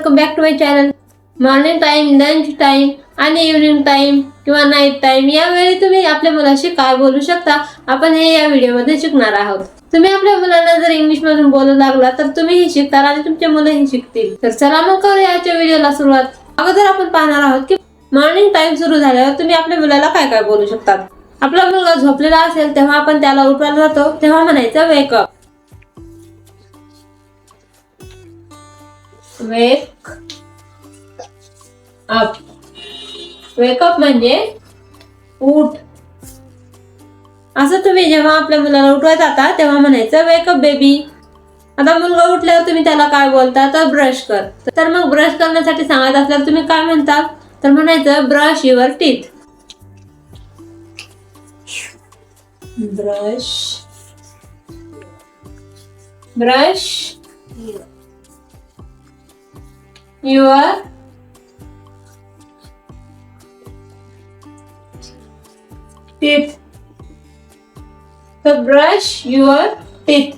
Welcome back to my channel morning time lunch time आणि evening time किंवा night time यावेळी तुम्ही आपल्या मुलाशी काय बोलू शकता? आपण हे या व्हिडिओमध्ये शिकणार आहोत. तुम्ही आपल्या मुलांना जर इंग्लिशमधून बोलू लागला तर तुम्ही हे शिकताल आणि तुमचे मुलंही शिकतील. तर चला मग करूया आजच्या व्हिडिओला सुरुवात. अगोदर आपण पाहणार आहोत की मॉर्निंग टाईम सुरू झाल्यावर तुम्ही आपल्या मुलाला काय काय बोलू शकतात? आपला मुलगा झोपलेला असेल तेव्हा आपण त्याला उठवायला जातो तेव्हा म्हणायचं वेकअप वेक अप वेकअप म्हणजे उठ. असं तुम्ही जेव्हा आपल्या मुलाला उठवत जाता तेव्हा म्हणायचं वेकअप बेबी आता मुलगा उठल्यावर तुम्ही त्याला काय बोलता? तर ब्रश कर. तर मग ब्रश करण्यासाठी सांगत असल्यावर तुम्ही काय म्हणता? तर म्हणायचं brush your teeth brush brush your teeth तर ब्रश युअर टीथ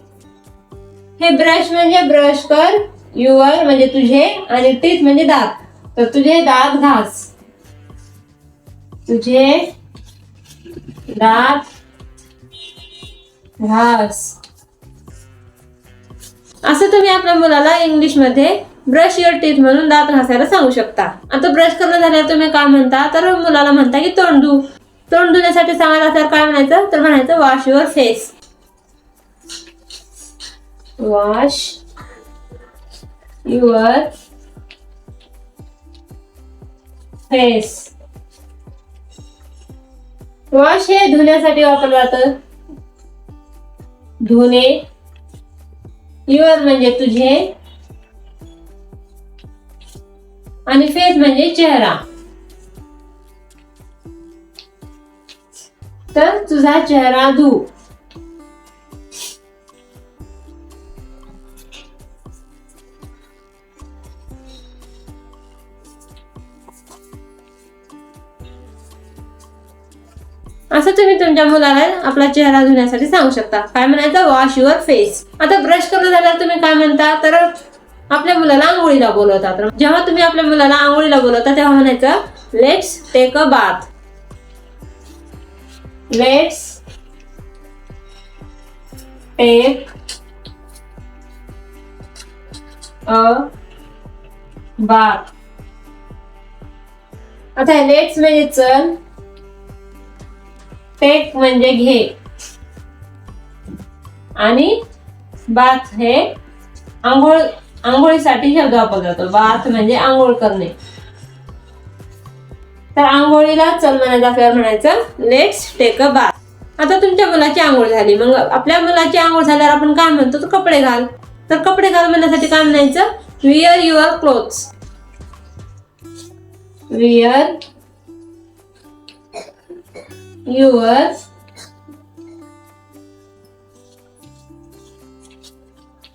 हे ब्रश म्हणजे ब्रश कर युअर म्हणजे तुझे आणि टीथ म्हणजे दात. तर तुझे दात घास. तुझे दात घास. असं तुम्ही आपल्या मुलाला इंग्लिशमध्ये ब्रश युअर टीथ म्हणून दात घासायला सांगू शकता. आता ब्रश करणं झाल्यावर तुम्ही काय म्हणता? तर मुलाला म्हणता की तोंड. धु तोंड धुण्यासाठी सांगत असल्यावर काय म्हणायचं? तर म्हणायचं wash your face wash your face wash हे धुण्यासाठी वापरलं जातं. धुणे. युअर म्हणजे तुझे आणि फेस म्हणजे चेहरा. तर तुझा चेहरा धु असं तुम्ही तुमच्या मुलाला आपला चेहरा धुण्यासाठी सांगू शकता. काय म्हणायचं? वॉश युअर फेस आता ब्रश करून झाल्यावर तुम्ही काय म्हणता? तर आपल्या मुलाला आंघोळीला बोलवतात. जेव्हा तुम्ही आपल्या मुलाला आंघोळीला बोलवता तेव्हा म्हणायचं let's take a bath let's take a bath आता लेट्स म्हणजे चल. टेक म्हणजे घे. आणि बाथ हे आंघोळ आंघोळीसाठी शब्द वापरला जातो बाथ म्हणजे आंघोळ करणे. तर आंघोळीला चल म्हणायचं आपल्याला म्हणायचं लेट्स टेक अ बाथ आता तुमच्या मुलाची आंघोळ झाली. मग आपल्या मुलाची आंघोळ झाल्यावर आपण काय म्हणतो? तर कपडे घाल. तर कपडे घाल म्हणण्यासाठी काय म्हणायचं? Wear your clothes wear your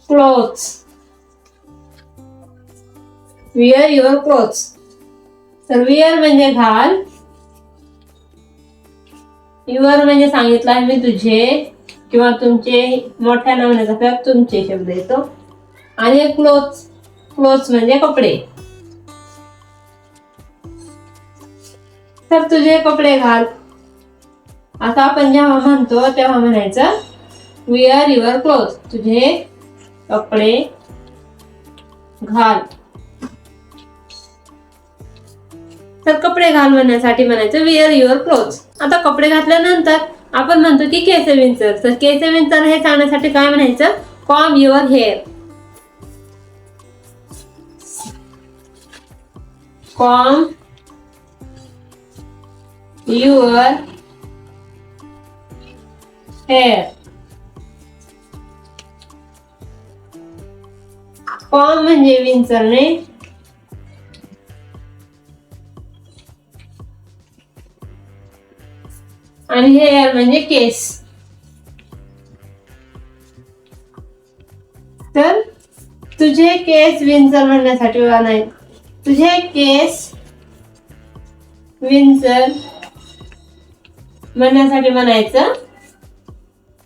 clothes wear your clothes तर विअर म्हणजे घाल. युअर म्हणजे सांगितलं आहे मी तुझे किंवा तुमचे मोठ्या नावाने आपल्याला तुमचे शब्द येतो. आणि क्लोथ क्लोथ्स म्हणजे कपडे. तर तुझे कपडे घाल. आता आपण जेव्हा म्हणतो तेव्हा म्हणायचं विअर युअर क्लोथ तुझे कपडे घाल. तर कपडे घाल म्हणण्यासाठी म्हणायचं विअर युअर क्लोथ आता कपडे घातल्यानंतर आपण म्हणतो की केस विंचर. तर केस विंचर हे सांगण्यासाठी काय म्हणायचं? Comb your hair comb your hair comb म्हणजे विंचरणे. आणि हेअर म्हणजे केस तर तुझे केस विंचर म्हणण्यासाठी नाही तुझे केस विंचर म्हणण्यासाठी म्हणायचं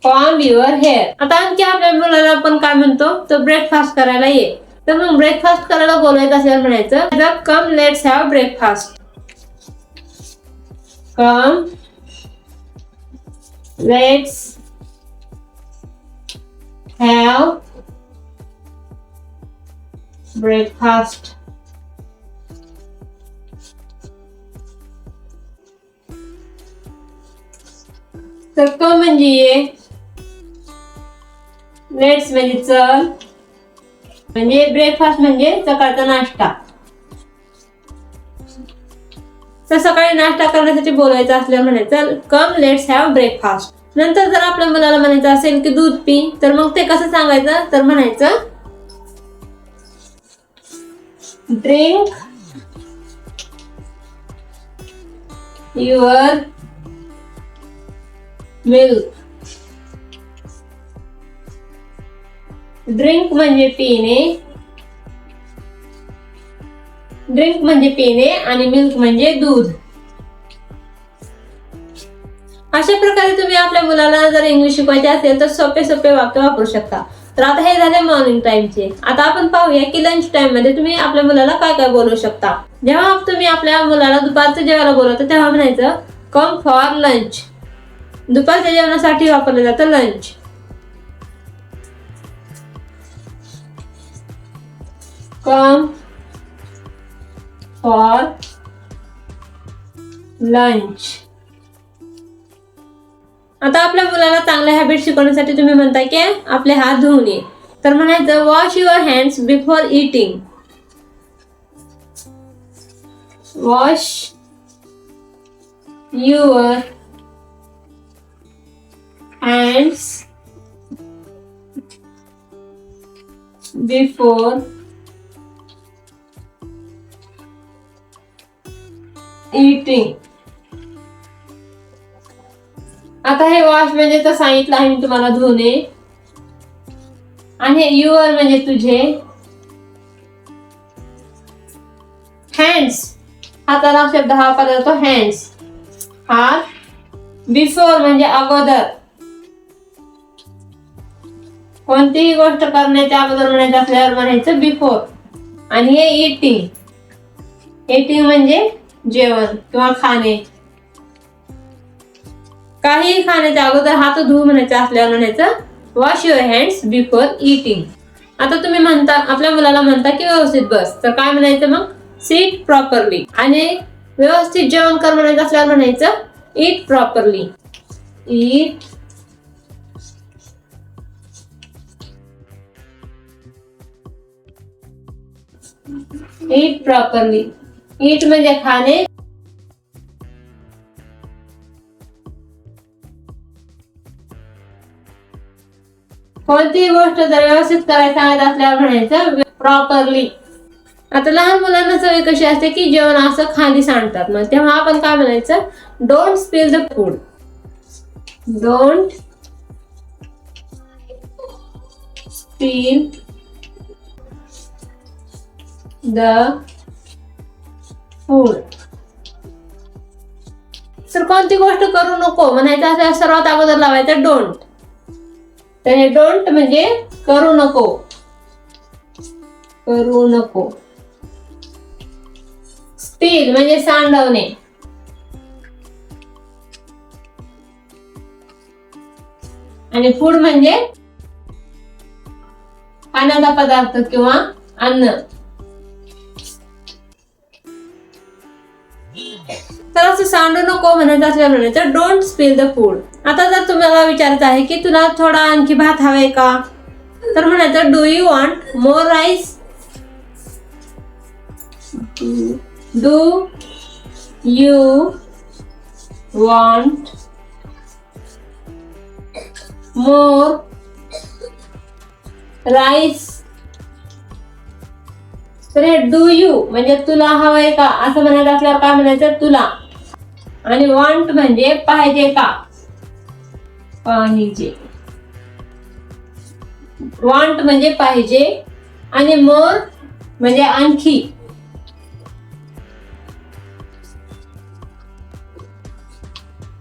कॉम युअर हेअर आता आणखी आपल्या मुलाला आपण काय म्हणतो तर ब्रेकफास्ट करायला ये तर मग ब्रेकफास्ट करायला बोलायचं असेल म्हणायचं come let's have breakfast come let's have breakfast तर क म्हणजे ये लेट्स म्हणजे चल म्हणजे ब्रेकफास्ट म्हणजे सकाळचा नाश्ता. तर सकाळी नाश्ता करण्यासाठी बोलायचं असल्यावर म्हणायचं कम लेट्स हॅव ब्रेकफास्ट नंतर जर आपल्या मुलाला म्हणायचं असेल की दूध पी तर मग ते कसं सांगायचं? तर म्हणायचं ड्रिंक युअर मिल्क ड्रिंक म्हणजे पिणे. ड्रिंक म्हणजे पिणे आणि मिल्क म्हणजे दूध. अशा प्रकारे तुम्ही आपल्या मुलाला जर इंग्लिश शिकवायचे असेल तर सोपे सोपे वाक्य वापरू शकता. तर आता हे झाले मॉर्निंग टाइमचे आता आपण पाहूया की लंच टाइममध्ये तुम्ही आपल्या मुलाला काय काय बोलू शकता. जेव्हा तुम्ही आपल्या मुलाला दुपारचं जेवायला बोलवता तेव्हा म्हणायचं कम फॉर लंच दुपारच्या जेवणासाठी वापरलं जातं लंच कम फॉर लंच आता आपल्या मुलाला चांगल्या हॅबिट शिकवण्यासाठी तुम्ही म्हणताय की आपले हात धुवून ये. तर म्हणायचं wash your hands before eating wash your hands before eating आता हे वॉश म्हणजे तर सांगितलं आहे मी तुम्हाला धुणे. आणि युअर म्हणजे तुझे हँड्स हाताला शब्द हा वापरला जातो हँड्स हात बिफोर म्हणजे अगोदर. कोणतीही गोष्ट करण्याच्या अगोदर म्हणायचं असल्यावर म्हणायचं बिफोर आणि हे इटिंग इटिंग म्हणजे जेवण किंवा खाणे. काही खाण्याच्या अगोदर हात धुवू म्हणायचं असल्यावर म्हणायचं wash your hands before eating आता तुम्ही म्हणता आपल्या मुलाला म्हणता की व्यवस्थित बस. तर काय म्हणायचं मग? सीट प्रॉपरली आणि व्यवस्थित जेवण कर म्हणायचं असल्यावर म्हणायचं eat properly eat eat properly eat म्हणजे खाणे कोणतीही गोष्ट जर व्यवस्थित करायला सांगत असल्यावर म्हणायचं प्रॉपरली आता लहान मुलांना सवय कशी असते की जेवण असं खाली सांडतात मग तेव्हा आपण काय म्हणायचं? Don't spill the food don't spill the food sir कोणती गोष्ट करू नको? म्हणायचं असं सर्वात अगोदर लावायचं डोंट तर हे डोंट म्हणजे करू नको. करू नको. स्टील म्हणजे सांडवणे. आणि फूड म्हणजे खाण्याचा पदार्थ किंवा अन्न. सांडू नको म्हणायचं असल्यावर म्हणायचं डोंट स्पिल द फूड आता जर तुम्हाला विचारायचं आहे की तुला थोडा आणखी भात हवाय का? तर म्हणायचं do you want more rice do you want more rice तर हे डू यू म्हणजे तुला हवंय का? असं म्हणायचं असल्यावर काय म्हणायचं? तुला. आणि वॉन्ट म्हणजे पाहिजे का? पाहिजे. वॉन्ट म्हणजे पाहिजे आणि मोर म्हणजे आणखी.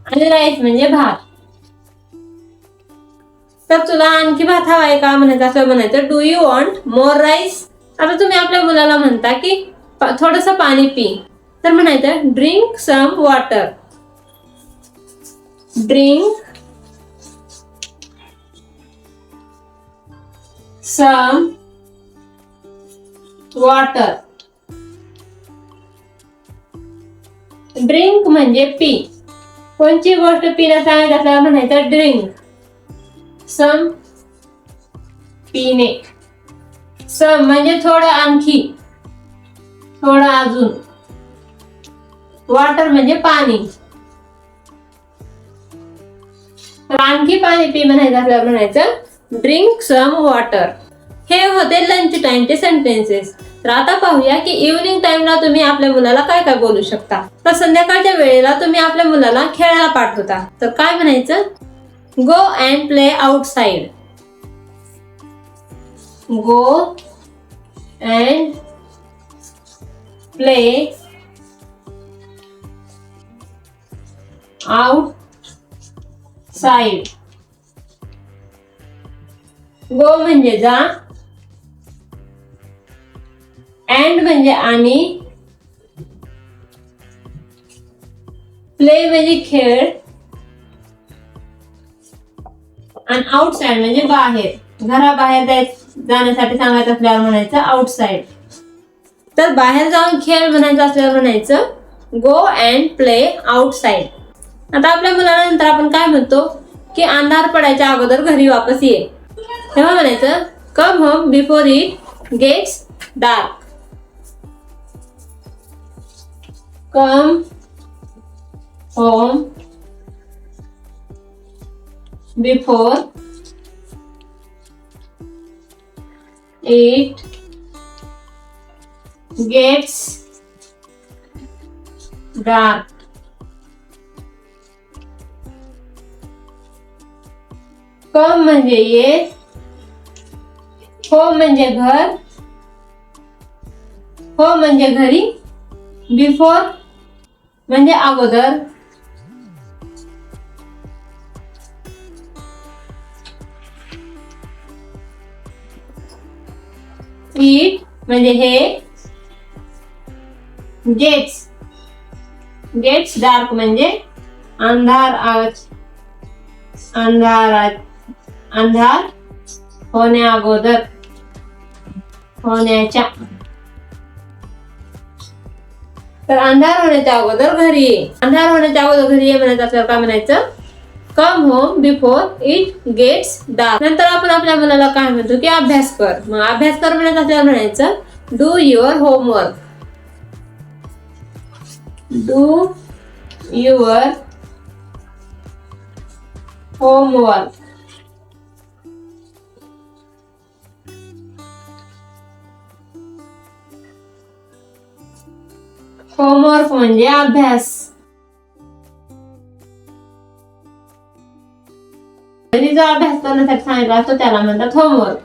आणि राईस म्हणजे भात. तर तुला आणखी भात हवाय का म्हणायचं? असं म्हणायचं do you want more rice आता तुम्ही आपल्या मुलाला म्हणता की थोडस पाणी पी. तर म्हणायचं drink some water drink some water drink म्हणजे पी. कोणची गोष्ट पिण्यास सांगायचं आपल्याला म्हणायचं ड्रिंक सम पिणे सम म्हणजे थोडं आणखी. थोडं अजून. वॉटर म्हणजे पाणी. तर आणखी पाणी पी म्हणायचं आपल्याला म्हणायचं ड्रिंक सम वॉटर हे होते लंच टाइमचे सेंटेन्सेस तर आता पाहूया की इव्हनिंग टाइमला तुम्ही आपल्या मुलाला काय काय बोलू शकता. तर संध्याकाळच्या वेळेला तुम्ही आपल्या मुलाला खेळायला पाठवता. तर काय म्हणायचं? Go and play outside go and play outside go म्हणजे जा. अँड म्हणजे आणि. प्ले म्हणजे खेळ. आणि आउटसाइड म्हणजे बाहेर. घराबाहेर जाय जाण्यासाठी सांगायचं असल्यावर म्हणायचं आउटसाइड तर बाहेर जाऊन खेळ म्हणायचं असल्यावर म्हणायचं गो अँड प्ले आउटसाइड आता आपल्या मुलाला नंतर आपण काय म्हणतो? की अंधार पडायच्या अगोदर घरी वापस ये. तेव्हा म्हणायचं come home before it gets dark come home before it gets dark come म्हणजे ये? हो म्हणजे घर? हो म्हणजे घरी? बिफोर? म्हणजे अगोदर? इट म्हणजे हे? गेट्स गेट्स डार्क म्हणजे अंधार आज अंधार अंधार होण्या अगोदर होण्याच्या. तर अंधार होण्याच्या अगोदर घरी ये. अंधार होण्याच्या अगोदर घरी ये म्हणायचं आपल्याला काय म्हणायचं? Come home before it gets dark नंतर आपण आपल्या मुलाला काय म्हणतो की अभ्यास कर. मग अभ्यास कर म्हणायचं आपल्याला म्हणायचं do your homework do your homework homework म्हणजे अभ्यास. घरी जो अभ्यास करण्यासाठी सांगितला असतो त्याला म्हणतात होमवर्क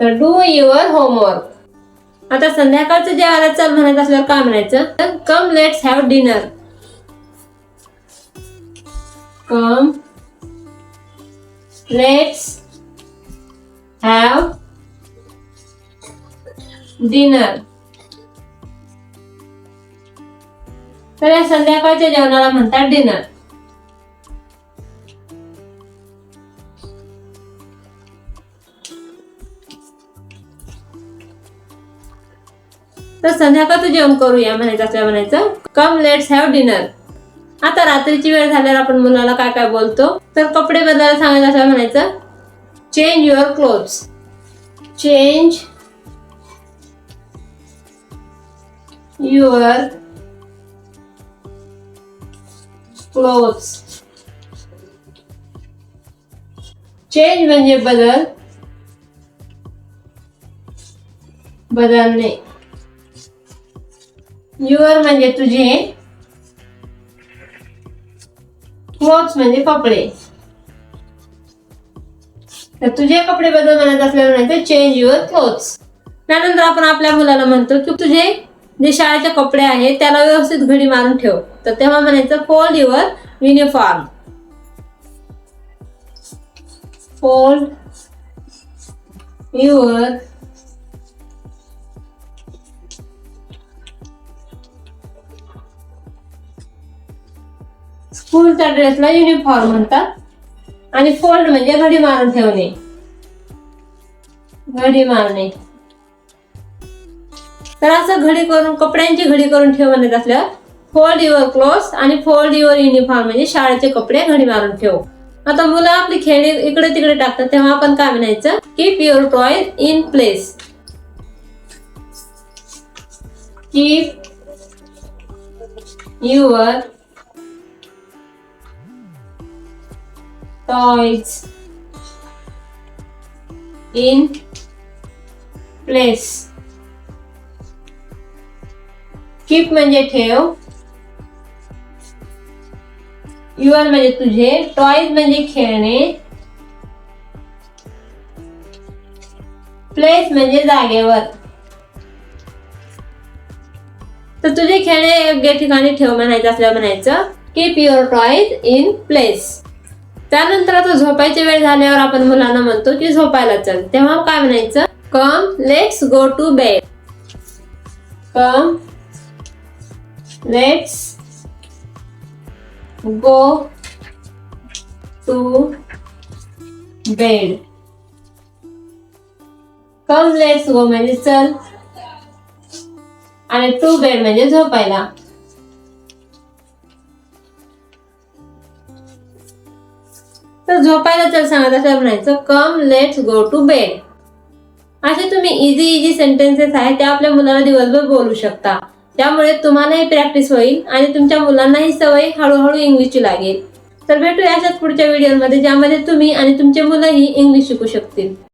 तर डू युअर होमवर्क आता संध्याकाळचं जेवायला चल म्हणायचं असल्यावर काय म्हणायचं? तर come let's have dinner come let's have dinner तर या संध्याकाळच्या जेवणाला म्हणतात डिनर तर संध्याकाळचं जेवण करूया म्हणायचं असल्या म्हणायचं. कम लेट्स हॅव डिनर आता रात्रीची वेळ झाल्यावर आपण मुलाला काय काय बोलतो? तर कपडे बदलायला सांगायचं असं म्हणायचं. Change your clothes change your clothes change म्हणजे बदल बदलणे युअर म्हणजे तुझे क्लोथ्स म्हणजे कपडे तर तुझे कपडे बदल म्हणत असल्यावर म्हणायचं चेंज युअर क्लोथ्स त्यानंतर आपण आपल्या मुलाला म्हणतो की तुझे जे शाळेचे कपडे आहेत त्याला व्यवस्थित घडी मारून ठेव. तर तेव्हा म्हणायचं fold your uniform fold your स्कूलच्या ड्रेसला युनिफॉर्म म्हणतात. आणि फोल्ड म्हणजे घडी मारून ठेवणे. घडी मारणे. तर असं घडी करून कपड्यांची घडी करून ठेवण्यात असल्यावर फोल्ड युअर क्लोथ आणि फोल्ड युअर युनिफॉर्म म्हणजे शाळेचे कपडे घडी मारून ठेव. आता मुलं आपली खेळी इकडे तिकडे टाकतात तेव्हा आपण काय म्हणायचं? Keep your toy in place keep your toys in place keep म्हणजे ठेव. युअर म्हणजे तुझे. टॉयज म्हणजे खेळणे. प्लेस म्हणजे जागेवर. तर तुझे खेळणे योग्य ठिकाणी ठेव म्हणायचं असल्यावर म्हणायचं keep your toys in place त्यानंतर आता झोपायची वेळ झाल्यावर आपण मुलांना म्हणतो की झोपायला चल. तेव्हा काय म्हणायचं? Come let's go to bed come let's go to bed. Come let's go म्हणजे चल. आणि टू बेड म्हणजे झोपायला. तर झोपायला चल सांगत असं म्हणायचं come let's go to bed. असे तुम्ही इझी इझी सेंटेन्सेस आहेत ते आपल्या मुलाला दिवसभर बोलू शकता. त्यामुळे तुम्हालाही प्रॅक्टिस होईल आणि तुमच्या मुलांनाही सवय हळूहळू इंग्लिशची लागेल. तर भेटूया अशाच पुढच्या व्हिडिओमध्ये ज्यामध्ये तुम्ही आणि तुमचे मुलंही इंग्लिश शिकू शकतील.